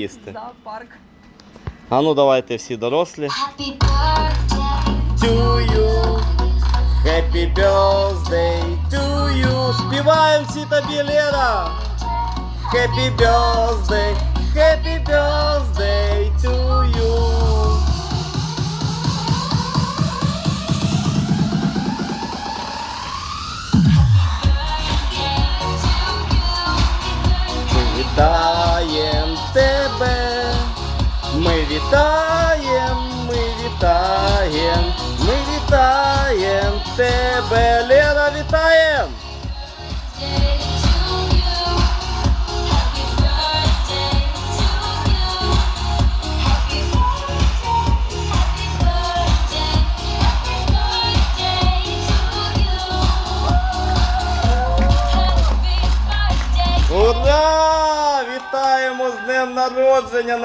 їсти. Зоопарк. А ну давайте всі дорослі. Happy birthday To you. Happy birthday to you. Співаємо всі тобі, Лера. Happy birthday, happy birthday Вітаєм, ми вітаєм, ми вітаєм тебе. Лера, вітаєм! Ура! Вітаємо з днем народження!